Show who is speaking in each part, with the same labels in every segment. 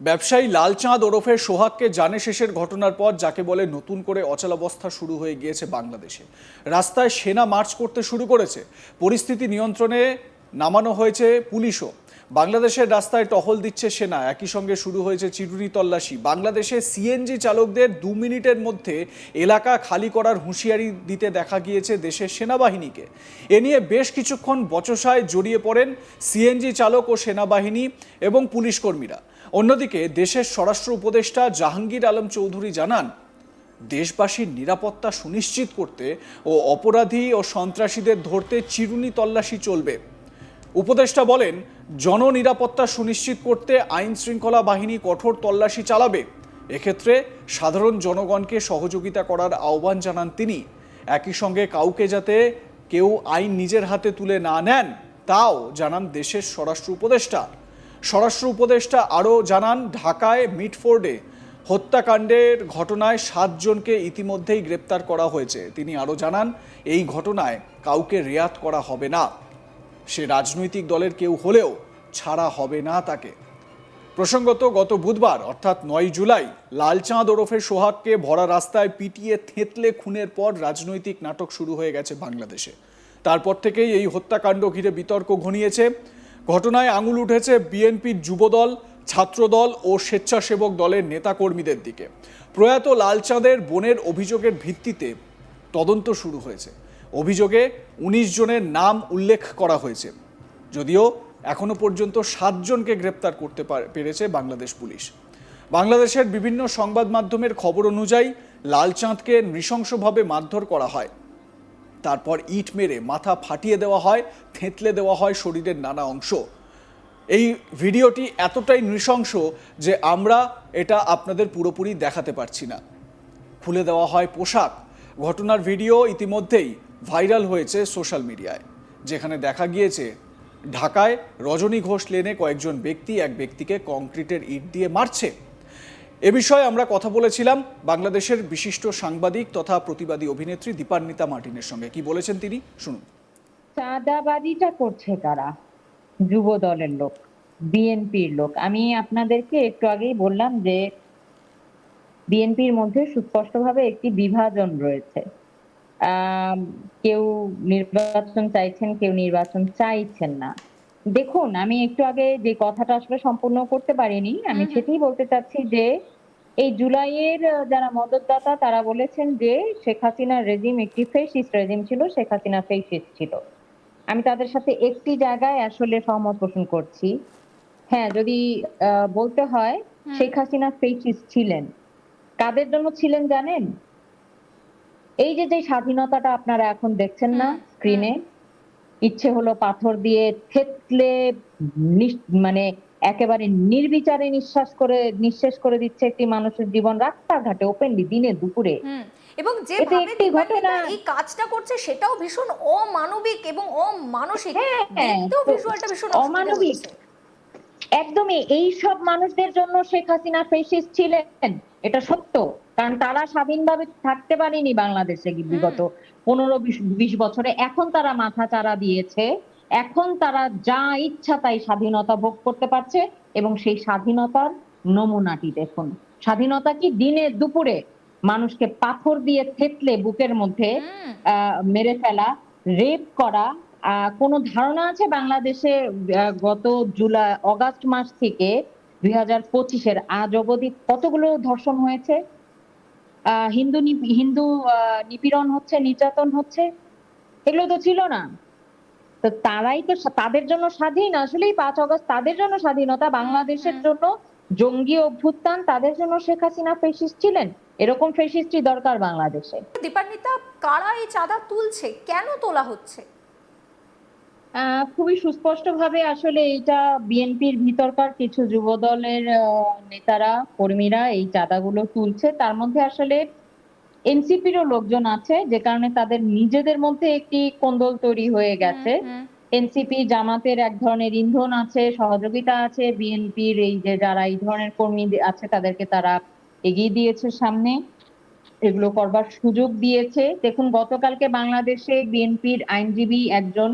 Speaker 1: ব্যবসায়ী লালচাঁদ ওরফে সোহাগকে জানে শেষের ঘটনার পর, যাকে বলে নতুন করে অচলাবস্থা শুরু হয়ে গিয়েছে বাংলাদেশে। রাস্তায় সেনা মার্চ করতে শুরু করেছে। পরিস্থিতি নিয়ন্ত্রণে নামানো হয়েছে পুলিশও। বাংলাদেশের রাস্তায় টহল দিচ্ছে সেনা। একই সঙ্গে শুরু হয়েছে চিরুনি তল্লাশি। বাংলাদেশে সিএনজি চালকদের দু মিনিটের মধ্যে এলাকা খালি করার হুঁশিয়ারি দিতে দেখা গিয়েছে দেশের সেনাবাহিনীকে। এ নিয়ে বেশ কিছুক্ষণ বচসায় জড়িয়ে পড়েন সিএনজি চালক ও সেনাবাহিনী এবং পুলিশ কর্মীরা। অন্যদিকে দেশের স্বরাষ্ট্র উপদেষ্টা জাহাঙ্গীর আলম চৌধুরী জানান, দেশবাসীর নিরাপত্তা সুনিশ্চিত করতে ও অপরাধী ও সন্ত্রাসীদের ধরতে চিরুনি তল্লাশি চলবে। উপদেষ্টা বলেন, জননিরাপত্তা সুনিশ্চিত করতে আইন শৃঙ্খলা বাহিনী কঠোর তল্লাশি চালাবে। এক্ষেত্রে সাধারণ জনগণকে সহযোগিতা করার আহ্বান জানান তিনি। একই সঙ্গে কাউকে যাতে কেউ আইন নিজের হাতে তুলে না নেন, তাও জানান দেশের স্বরাষ্ট্র উপদেষ্টা। স্বরাষ্ট্র উপদেষ্টা আরও জানান, ঢাকায় মিটফোর্ডে হত্যাকাণ্ডের ঘটনায় সাতজনকে ইতিমধ্যেই গ্রেপ্তার করা হয়েছে। তিনি আরও জানান, এই ঘটনায় কাউকে রেয়াত করা হবে না। সে রাজনৈতিক দলের কেউ হলেও ছাড়া হবে না তাকে। প্রসঙ্গত, গত বুধবার, অর্থাৎ নয় জুলাই, লালচাঁদ ওরফে সোহাগকে ভরা রাস্তায় পিটিয়ে থেতলে খুনের পর রাজনৈতিক নাটক শুরু হয়ে গেছে বাংলাদেশে। তারপর থেকেই এই হত্যাকাণ্ড ঘিরে বিতর্ক ঘনিয়েছে। ঘটনায় আঙুল উঠেছে বিএনপির যুবদল, ছাত্রদল ও স্বেচ্ছাসেবক দলের নেতাকর্মীদের দিকে। প্রয়াত লালচাঁদের বোনের অভিযোগের ভিত্তিতে তদন্ত শুরু হয়েছে। অভিযোগে উনিশ জনের নাম উল্লেখ করা হয়েছে। যদিও এখনও পর্যন্ত সাতজনকে গ্রেপ্তার করতে পেরেছে বাংলাদেশ পুলিশ। বাংলাদেশের বিভিন্ন সংবাদ মাধ্যমের খবর অনুযায়ী লালচাঁদকে নৃশংসভাবে মারধর করা হয়। তারপর ইট মেরে মাথা ফাটিয়ে দেওয়া হয়, থেঁতলে দেওয়া হয় শরীরের নানা অংশ। এই ভিডিওটি এতটাই নৃশংস যে আমরা এটা আপনাদের পুরোপুরি দেখাতে পারছি না। খুলে দেওয়া হয় পোশাক। ঘটনার ভিডিও ইতিমধ্যেই ভাইরাল হয়েছে সোশ্যাল মিডিয়ায়, যেখানে দেখা গিয়েছে, ঢাকায় রজনী ঘোষ লেনে কয়েকজন ব্যক্তি এক ব্যক্তিকে কংক্রিটের ইট দিয়ে মারছে। এ বিষয়ে আমরা কথা বলেছিলাম বাংলাদেশের বিশিষ্ট সাংবাদিক তথা প্রতিবাদী অভিনেত্রী দীপান্বিতা মার্টিনের সঙ্গে। কি বলেছেন তিনি? শুনুন।
Speaker 2: চাঁদাবাজিটা করছে কারা যুব দলের লোক বিএনপির লোক। আমি আপনাদেরকে একটু আগেই বললাম যে বিএনপির মধ্যে সুস্পষ্টভাবে একটি বিভাজন রয়েছে। কেউ নির্বাচন চাইছেন কেউ নির্বাচন চাইছেন না। দেখুন আমি একটু আগে যে কথাটা আসলে সম্পূর্ণ করতে পারিনি আমি সেটাই বলতে চাচ্ছি যে এই জুলাইয়ের যারা মদতদাতা তারা বলেছেন যে শেখ হাসিনার রেজিম একটি ফেসিস্ট রেজিম ছিল শেখ হাসিনা ফেসিস্ট ছিল। আমি তাদের সাথে একটি জায়গায় আসলে সহমত পোষণ করছি। হ্যাঁ যদি বলতে হয় শেখ হাসিনা ফেসিস্ট ছিলেন। কাদের জন্য ছিলেন জানেন? এই যে যে স্বাধীনতাটা আপনারা এখন দেখছেন না স্ক্রিনে ইচ্ছে হলো পাথর দিয়ে থেতলে মানে একেবারে নির্বিচারে নিঃশ্বাস করে নিঃশেষ করে দিচ্ছে একটি মানুষের জীবন রাস্তাঘাটে ওপেনলি দিনে দুপুরে।
Speaker 3: এবং যে
Speaker 2: ঘটনা।
Speaker 3: এই কাজটা করছে সেটাও ভীষণ অমানবিক এবং অমানসিক।
Speaker 2: হ্যাঁ,
Speaker 3: ভিজুয়ালটা ভীষণ
Speaker 2: অমানবিক। একদমই এই সব মানুষদের জন্য শেখ হাসিনা ফেসিস ছিলেন এটা সত্য। কারণ তারা স্বাধীনভাবে থাকতে পারেনি বাংলাদেশে বিগত পনেরো বিশ বিশ বছরে। এখন তারা মাথা চারা দিয়েছে। এখন তারা যা ইচ্ছা তাই স্বাধীনতা ভোগ করতে পারছে এবং সেই স্বাধীনতার নমুনাটি দেখুন। স্বাধীনতা কি দিনে দুপুরে মানুষকে পাথর দিয়ে থেতলে বুকের মধ্যে আহ, মেরে ফেলা রেপ করা আহ, কোনো ধারণা আছে বাংলাদেশে গত জুলাই অগাস্ট মাস থেকে দুই হাজার পঁচিশের আজ অবধি কতগুলো ধর্ষণ হয়েছে? আহ, হিন্দু হিন্দু আহ, নিপীড়ন হচ্ছে নির্যাতন হচ্ছে? এগুলো তো ছিল না। তো তারাই তো তাদের জন্য স্বাধীন আসলেই পাঁচ অগস্ট তাদের জন্য স্বাধীনতা বাংলাদেশের জন্য জঙ্গি অভ্যুত্থান তাদের জন্য শেখ হাসিনা ফেসিস্ট ছিলেন। এরকম ফেসিস্টই দরকার বাংলাদেশে।
Speaker 3: দীপান্বিতা কারা এই চাঁদা তুলছে? কেন তোলা হচ্ছে?
Speaker 2: আহ, খুবই সুস্পষ্টভাবে আসলে এটা বিএনপির ভিতরকার কিছু যুব দলের আহ, নেতারা কর্মীরা এই চাঁদাগুলো তুলছে। তার মধ্যে আসলে এনসিপিরও লোকজন আছে যে কারণে তাদের নিজেদের মধ্যে একটি কোন্দল তৈরি হয়ে গেছে। এনসিপি জামাতের এক ধরনের ইন্ধন আছে সহযোগিতা আছে বিএনপির এই যে যারা এই ধরনের কর্মী আছে তাদেরকে তারা এগিয়ে দিয়েছে সামনে। এগুলো করবার সুযোগ দিয়েছে। দেখুন গতকালকে বাংলাদেশে বিএনপির আইনজীবী একজন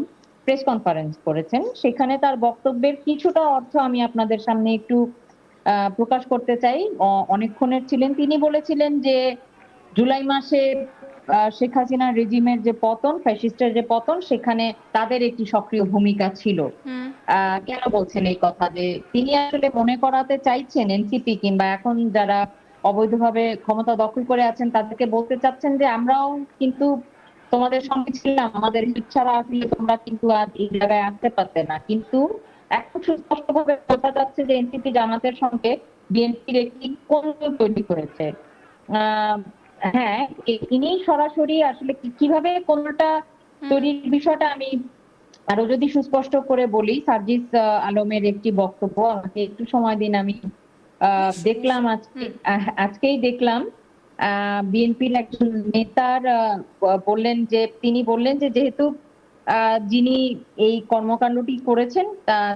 Speaker 2: প্রেস কনফারেন্স করেছেন। সেখানে তার বক্তব্যের কিছুটা অর্থ আমি আপনাদের সামনে একটু আহ, প্রকাশ করতে চাই। অনেকক্ষণের ছিলেন। তিনি বলেছিলেন যে জুলাই মাসে শেখ হাসিনার রেজিমের যে পতন ফ্যাসিস্টের যে পতন সেখানে তাদের একটি সক্রিয় ভূমিকা ছিল। কেন বলছেন এই কথা? যে তিনি আসলে মনে করাতে চাইছেন এনসিপি কিংবা এখন যারা অবৈধভাবে ক্ষমতা দখল করে আছেন তাদেরকে বলতে চাচ্ছেন যে আমরাও কিন্তু তোমাদের সঙ্গে ছিলাম আমাদের হেল্প ছাড়া আসলে তোমরা কিন্তু আজ এই জায়গায় আসতে পারতে না। কিন্তু এখন সুস্পষ্টভাবে বোঝা যাচ্ছে যে এনসিপি জামাতের সঙ্গে বিএনপির একটি কোণ তৈরি করেছে। আহ, হ্যাঁ এ- ইনি সরাসরি আসলে কীভাবে কোনটা তৈরির বিষয়টা আমি আরও যদি সুস্পষ্ট করে বলি সার্জিস আলমের একটি বক্তব্য আমাকে একটু সময় দিন আমি আহ, দেখলাম আজকে আজকেই দেখলাম বিএনপির একজন নেতার বললেন যে তিনি বললেন যে যেহেতু আহ, যিনি এই কর্মকাণ্ডটি করেছেন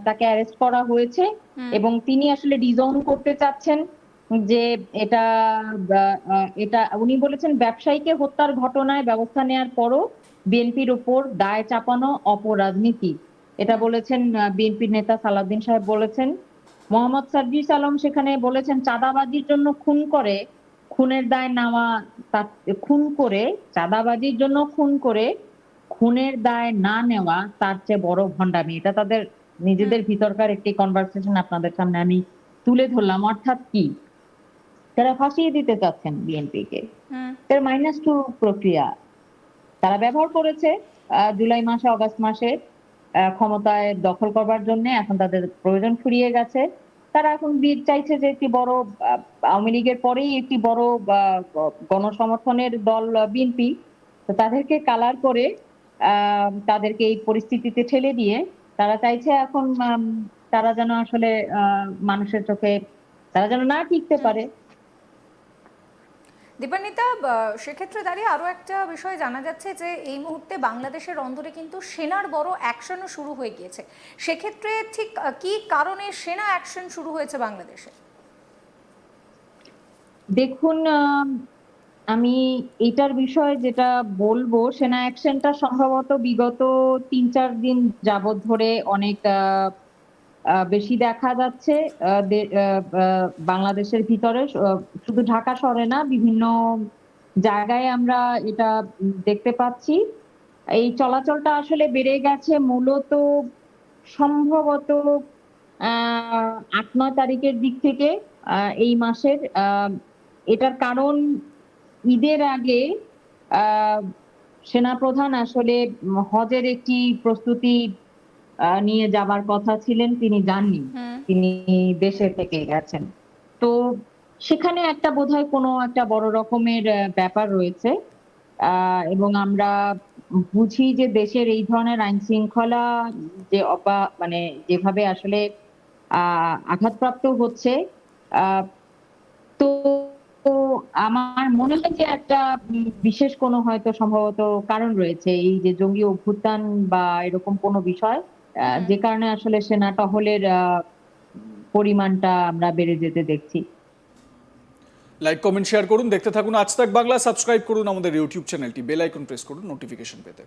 Speaker 2: তাকে অ্যারেস্ট করা হয়েছে এবং তিনি আসলে ডিজাউন করতে চাচ্ছেন যে এটা এটা উনি বলেছেন ব্যবসায়ীকে হত্যার ঘটনায় ব্যবস্থা নেওয়ার পরও বিএনপির উপর দায় চাপানো অপরাজনীতি। এটা বলেছেন বিএনপির নেতা সালাউদ্দিন সাহেব বলেছেন। মোহাম্মদ সার্জিস আলম সেখানে বলেছেন চাঁদাবাজির জন্য খুন করে খুনের দায় নেওয়া তার খুন করে চাঁদাবাজির জন্য খুন করে খুনের দায় না নেওয়া তার চেয়ে বড় ভণ্ডামি। এটা তাদের নিজেদের ভিতরকার একটি কনভারসেশন আপনাদের সামনে আমি তুলে ধরলাম। অর্থাৎ কি? তারা ফাঁসিয়ে দিতে চাচ্ছেন বিএনপিকে।
Speaker 3: হুম
Speaker 2: এর মাইনাস টু প্রক্রিয়া। তারা ব্যবহার করেছে জুলাই মাসে অগস্ট মাসে ক্ষমতায় দখল করবার জন্য। এখন তাদের প্রয়োজন ফুরিয়ে গেছে। তারা এখন বীর চাইছে যে একটি বড় আওয়ামী লীগের পরেই একটি বড় গণসমর্থনের দল বিএনপি। তো তাদেরকে কালার করে আহ, তাদেরকে এই পরিস্থিতিতে ঠেলে দিয়ে তারা চাইছে এখন তারা যেন আসলে আহ, মানুষের চোখে তারা যেন না টিকতে পারে।
Speaker 3: দীপান্বিতা সেক্ষেত্রে দাঁড়িয়ে আরও একটা বিষয় জানা যাচ্ছে যে এই মুহূর্তে বাংলাদেশের অন্দরে কিন্তু সেনার বড় অ্যাকশনও শুরু হয়ে গিয়েছে। সেক্ষেত্রে ঠিক কি কারণে সেনা অ্যাকশন শুরু হয়েছে বাংলাদেশে?
Speaker 2: দেখুন আমি এটার বিষয়ে যেটা বলব, সেনা অ্যাকশনটা সম্ভবত বিগত তিন চার দিন যাবত ধরে অনেক বেশি দেখা যাচ্ছে বাংলাদেশের ভিতরে শুধু ঢাকা শহরে না, বিভিন্ন জায়গায় আমরা এটা দেখতে পাচ্ছি। এই চলাচলটা আসলে বেড়ে গেছে মূলত সম্ভবত আট, নয় তারিখের দিক থেকে এই মাসের এটার কারণ ঈদের আগে সেনাপ্রধান আসলে হজের একটি প্রস্তুতি নিয়ে যাবার কথা ছিলেন তিনি যাননি। তিনি দেশে থেকে গেছেন। তো সেখানে একটা বোধহয় কোনো একটা বড় রকমের ব্যাপার রয়েছে। এবং আমরা বুঝি যে দেশের এই ধরনের আইন শৃঙ্খলা যে অপা মানে যেভাবে আসলে আহ, আঘাতপ্রাপ্ত হচ্ছে আহ, তো আমার মনে হয় যে একটা বিশেষ কোনো হয়তো সম্ভবত কারণ রয়েছে। এই যে জঙ্গি অভ্যুত্থান বা এরকম কোনো বিষয়। যে কারণে আসলে সেনা টহলের পরিমাণটা আমরা বেড়ে যেতে দেখছি।
Speaker 1: লাইক কমেন্ট শেয়ার করুন দেখতে থাকুন। আজ তাক বাংলা সাবস্ক্রাইব করুন আমাদের ইউটিউব চ্যানেলটি বেল আইকন প্রেস করুন নোটিফিকেশন পেতে।